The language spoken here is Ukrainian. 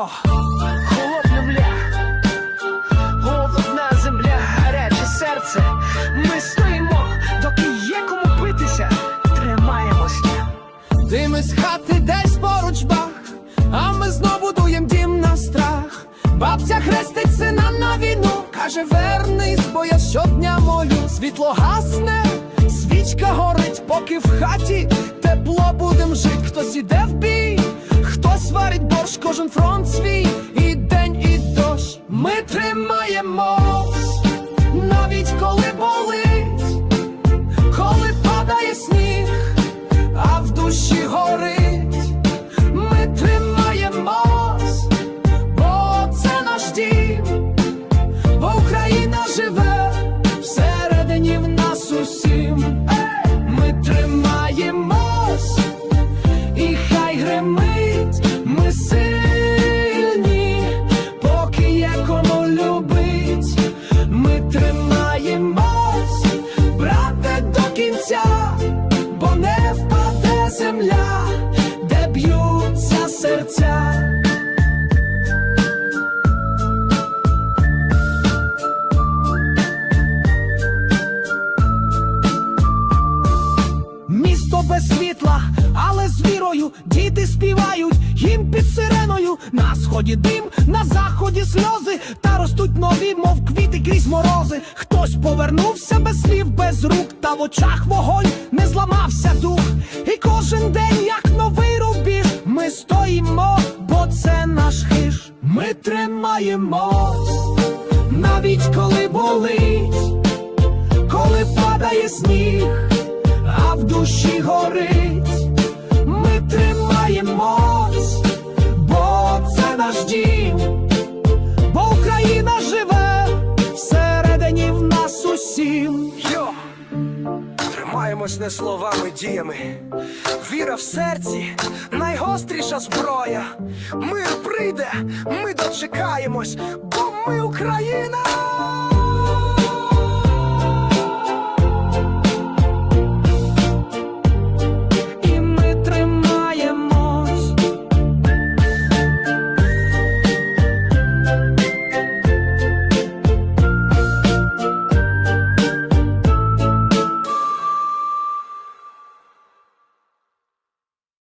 Дніпро, холодна голодна земля, гаряче серце. Ми стоїмо, доки є кому битися, тримаємося. Дими з хати десь поруч бах, а ми знову будуєм дім на страх. Бабця хрестить сина на війну, каже, вернись, бо я щодня молю. Світло гасне, свічка горить, поки в хаті тепло будем жить, хтось іде. Ми тримаємось, земля, де б'ються серця. Місто без світла, але з вірою діти співають сході дим, на заході сльози, та ростуть нові, мов квіти крізь морози. Хтось повернувся без слів, без рук, та в очах вогонь не зламався дух. І кожен день, як новий рубіж, ми стоїмо, бо це наш хиж. Ми тримаємось, навіть коли болить коли падає сніг, Тримаємось не словами, діями. Віра в серці найгостріша зброя. Мир прийде, ми дочекаємось, бо ми Україна.